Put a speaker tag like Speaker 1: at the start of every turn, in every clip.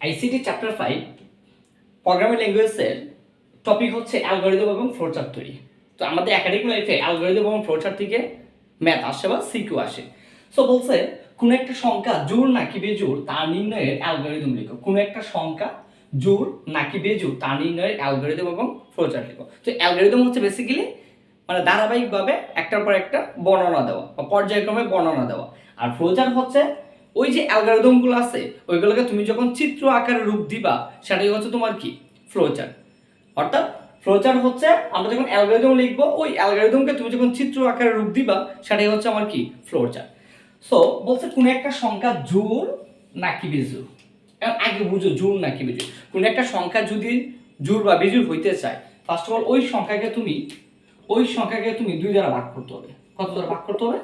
Speaker 1: ICT chapter five programming ল্যাঙ্গুয়েজের topic হচ্ছে algorithm এবং ফ্লোচার্ট তৈরি। তো আমাদের একাডেমিক লাইফে অ্যালগোরিদম এবং ফ্লোচার্ট থেকে ম্যাথ আসে বা সিকিউ আসে। সো বলছে, কোনো একটা সংখ্যা জোর নাকি বেজোর তা নির্ণয়ের অ্যালগোরিদম লিখো। কোনো একটা সংখ্যা জোর নাকি বেজোর তা নির্ণয়ের অ্যালগোরিদম এবং ফ্লোচার্ট লিখো। তো অ্যালগোরিদম হচ্ছে বেসিক্যালি মানে ধারাবাহিকভাবে একটার পর একটা বর্ণনা দেওয়া বা পর্যায়ক্রমে বর্ণনা দেওয়া। আর ফ্লোচার্ট হচ্ছে ওই যে অ্যালগোরিদমগুলো আছে, ওইগুলোকে তুমি যখন চিত্র আকারে রূপ দিবা সেটাই হচ্ছে তোমার কি? ফ্লোচার্ট অর্থাৎ ফ্লোচার্ট হচ্ছে আমরা যখন অ্যালগোরিদম লিখব, ওই অ্যালগোরিদমকে তুমি যখন চিত্র আকারে রূপ দিবা, সেটাই হচ্ছে আমার কি? ফ্লোচার্ট সো বলছে কোন একটা সংখ্যা জোর নাকি বেজুর আগে বুঝো জোর নাকি বেজুর কোন একটা সংখ্যা যদি জোর বা বেজুর হইতে চায় ফার্স্ট অফ অল ওই সংখ্যাকে তুমি, ওই সংখ্যাকে তুমি দুই দ্বারা ভাগ করতে হবে। কত দ্বারা ভাগ করতে হবে?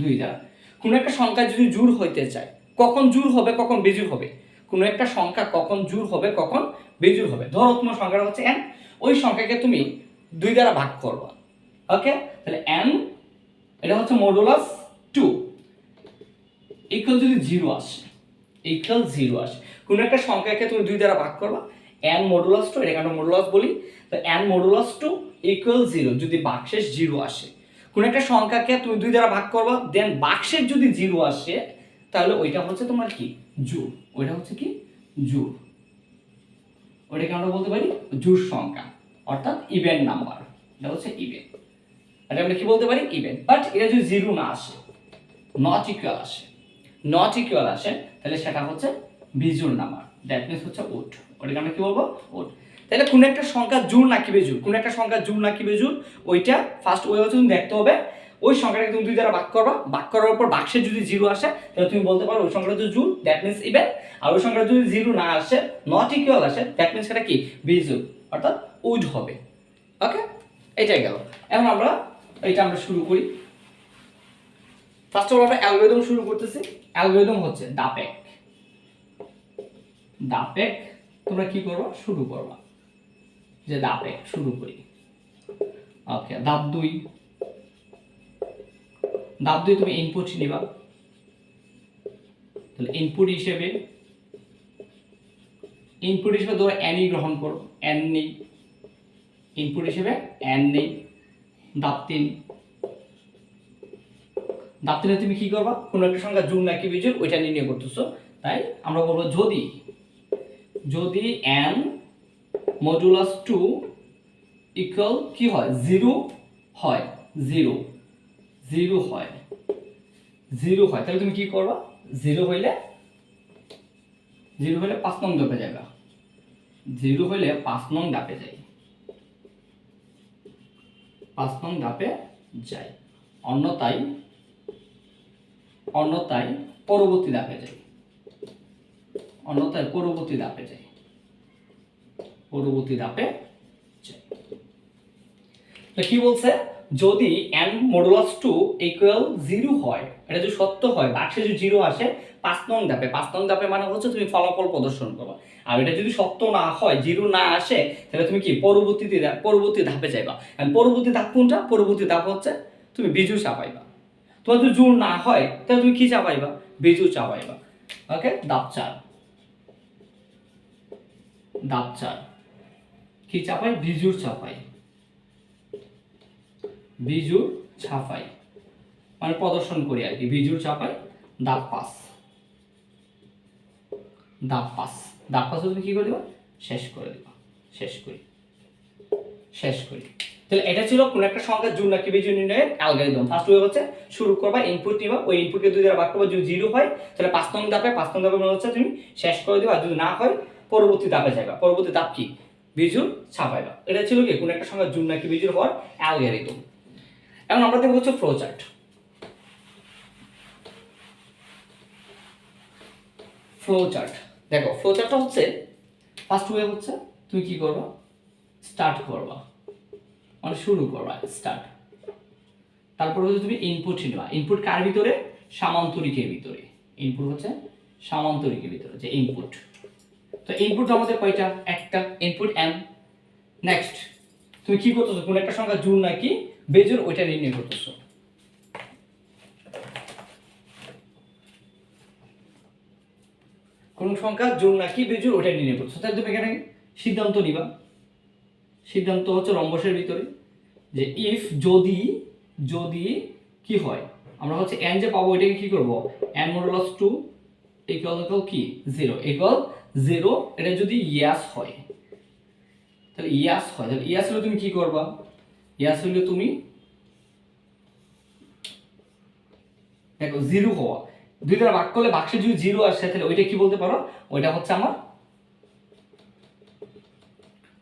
Speaker 1: দুই দ্বারা। কোন একটা সংখ্যা যদি জোর হইতে চায় কখন জোর হবে, কখন বেজুর হবে। কোন একটা সংখ্যা কখন জোর হবে, কখন বেজুর হবে। ধরো তোমার সংখ্যাটা হচ্ছে এন ওই সংখ্যাকে তুমি দুই দ্বারা ভাগ করবা। ওকে তাহলে এন এটা হচ্ছে মডুলাস টু ইকুয়াল যদি জিরো আসে ইকুয়াল জিরো আসে। কোনো একটা সংখ্যাকে তুমি দুই দ্বারা ভাগ করবা এন মডুলাস টু এটাকে আমরা মডুলাস বলি। তো N modulus two equal zero যদি বাক্সের জিরো আসে। কোনো একটা সংখ্যাকে তুমি দুই দ্বারা ভাগ করবা দেন বাক্সের যদি জিরো আসে তাহলে ওইটা হচ্ছে তোমার কি? জোর ওইটা হচ্ছে কি? জোর ওইটাকে আমরা বলতে পারি জোর সংখ্যা। অর্থাৎ ইভেন্ট নাম্বার এটা হচ্ছে ইভেন্ট এটা আমরা কি বলতে পারি? ইভেন্ট বাট এটা যদি জিরো না আসে নট ইকুয়াল আসে নট ইকুয়াল আসে, তাহলে সেটা হচ্ছে বিজুর নাম্বার দ্যাট মিনস হচ্ছে ওট ওটাকে আমরা কি বলব? ওট তাহলে কোন একটা সংখ্যা জোর নাকি বেজুর কোন একটা সংখ্যা জোর নাকি বেজুর ওইটা ফার্স্ট ওই হচ্ছে তুমি দেখতে হবে। ওই সংখ্যাটাকে তুমি দুই দ্বারা ভাগ করবা। ভাগ করার পর বাক্সে যদি জিরো আসে, তাহলে তুমি বলতে পারো ওই সংখ্যাটা হচ্ছে জুল দ্যাট মিনস ইভেন আর ওই সংখ্যাটা যদি জিরো না আসে নট ইকুয়াল আসে দ্যাট মিনস সেটা কি? বিজুর অর্থাৎ উড হবে। ওকে এটাই গেল। এখন আমরা এটা আমরা শুরু করি। ফার্স্ট অফ অল আমরা অ্যালগোরিদম শুরু করতেছি। অ্যালগোরিদম হচ্ছে দাপেক দাপেক তোমরা কি করবা? শুরু করবা। যে দাপেক শুরু করি। ওকে দাপ দুই। দাপ দুই তুমি ইনপুট নিবা। তাহলে ইনপুট হিসেবে ইনপুট হিসেবে ধরো অ্যানই গ্রহণ করো অ্যান নেই। ইনপুট হিসেবে অ্যান নেই দাপ তিন। দাপ্তরে তুমি কি করবা? কোনো একটা সংখ্যা জুন নাকি বিজুর ওইটা নির্ণয় করতেছো। তাই আমরা বলব যদি যদি এন মডুলাস টু ইকুয়াল কি হয়? জিরো হয় জিরো জিরো হয়। জিরো হয়। তাহলে তুমি কি করবা? জিরো হইলে জিরো হইলে পাঁচ নং ধাপে যাবে জিরো হইলে পাঁচ নং ধাপে যাই। পাঁচ নং ধাপে যাই। অন্যথায় অন্যথায় পরবর্তী ধাপে যাই। অন্যথায় পরবর্তী ধাপে যাই। পরবর্তী ধাপে যাই। তো কি বলছে? যদি N modulus two equal zero হয়, এটা যদি সত্য হয়, বাক্সে যদি জিরো আসে, পাঁচ নং ধাপে, পাঁচ নং ধাপে মানে হচ্ছে তুমি ফলাফল প্রদর্শন করবা। আর এটা যদি সত্য না হয় জিরো না আসে, তাহলে তুমি কি পরবর্তীতে পরবর্তী ধাপে যাইবা। পরবর্তী ধাপ কোনটা? পরবর্তী ধাপ হচ্ছে তুমি বিজু চাপাইবা। তোমার যদি জোর না হয়, তাহলে তুমি কি চাপাইবা? বিজু চাপাইবা। ওকে দাপ চার। দাপ চার। কি চাপাই? বিজুর চাপাই। বিজুর ছাপাই। মানে প্রদর্শন করি আর কি বিজুর ছাপাই দাপ পাস। দাপ পাস। দাপ পাস তুমি কি করে দিবা? শেষ করে দিবা। শেষ করি। শেষ করি। তাহলে এটা ছিল কোন একটা সংখ্যা জুন নাকি বেজুন নির্ণয়ের অ্যালগরিদম ফার্স্ট ওয়ে হচ্ছে শুরু করবা ইনপুট নিবা, ওই ইনপুটকে দুই দ্বারা ভাগ করবা, যদি জিরো হয়, তাহলে পাঁচ নং ধাপে, পাঁচ নং ধাপে মনে হচ্ছে তুমি শেষ করে দিবা যদি না হয়, পরবর্তী ধাপে যাবা পরবর্তী ধাপ কি? বিজুর ছাপাইবা। এটা ছিল কি? কোন একটা সংখ্যা জুন নাকি বিজুর হওয়ার অ্যালগরিদম এখন আমরা দেখব হচ্ছে ফ্লো চার্ট ফ্লো চার্ট দেখো ফ্লো চার্টটা হচ্ছে ফার্স্ট ওয়ে হচ্ছে, তুমি কি করবা? স্টার্ট করবা। মানে শুরু করবা স্টার্ট তারপর হচ্ছে তুমি ইনপুট নিবা। ইনপুট কার ভিতরে? সামান্তরিকের ভিতরে। ইনপুট হচ্ছে সামান্তরিকের ভিতরে, যে ইনপুট তো ইনপুট আমাদের কয়টা? একটা। ইনপুট এম নেক্সট তুমি কি করতেছো? কোন একটা সংখ্যা জোর নাকি বেজোর ওইটা নির্ণয় করতেছো। কোন সংখ্যা জোর নাকি বেজোর ওটা নির্ণয় করছ তাহলে তুমি এখানে সিদ্ধান্ত নিবা। সিদ্ধান্ত হচ্ছে রম্বসের ভিতরে যে ইফ যদি যদি কি হয়, আমরা হচ্ছে এন যে পাবো এটাকে কি করব? N modulus two equal equal কি? জিরো ইকুয়াল জিরো এটা যদি ইয়াস হয়, তাহলে ইয়াস হয়, তাহলে ইয়াস হলে তুমি কি করবা? ইয়াস হলে তুমি? দেখো, জিরো হওয়া। দুই দ্বারা ভাগ করলে বাক্সে যদি জিরো আসে, তাহলে ওইটা কি বলতে পারো? ওইটা হচ্ছে আমার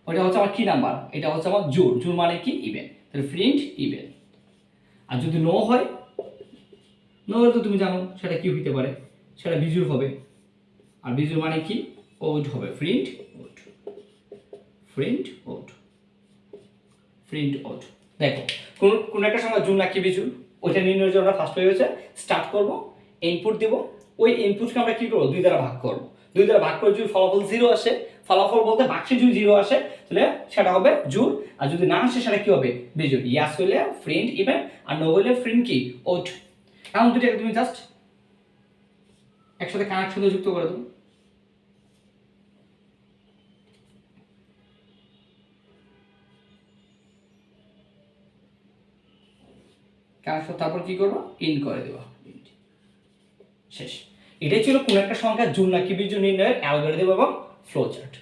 Speaker 1: ওইটা হচ্ছে আমার কি নাম্বার? এটা হচ্ছে আমার জোর। জোর মানে কি? ইভেন তাহলে প্রিন্ট ইভেন আর যদি নো হয় নো হলে তো তুমি জানো সেটা কি হইতে পারে। সেটা বিজুর হবে। আর বিজুর মানে কি? ওড হবে। Print odd print odd print odd দেখো, কোন কোন একটা সময় জুন নাকি বিজুর ওইটা নির্ণয়ের জন্য আমরা ফার্স্ট হয়ে হচ্ছে স্টার্ট করব ইনপুট দেব, ওই ইনপুটকে আমরা কি করব? দুই দ্বারা ভাগ করব। দুই দ্বারা ভাগ করে যদি ফলাফল জিরো আসে, ফলাফল বলতে বাক্সে যদি জিরো আসে, তাহলে সেটা হবে জুর আর যদি না আসে, সেটা কি হবে? বিজুর ইয়াস হইলে ফ্রেন্ড ইভেন আর নো হইলে ফ্রেন্ড কি ওট এখন দুটাকে তুমি জাস্ট একসাথে কানেকশনে যুক্ত করে দেবো তারপর কি করব? ইন করে দেবো। শেষ। এটাই ছিল কোন একটা সংখ্যা জুন নাকি বীজ নির্ণয়ের অ্যালগোরিদম এবং ফ্লো চার্ট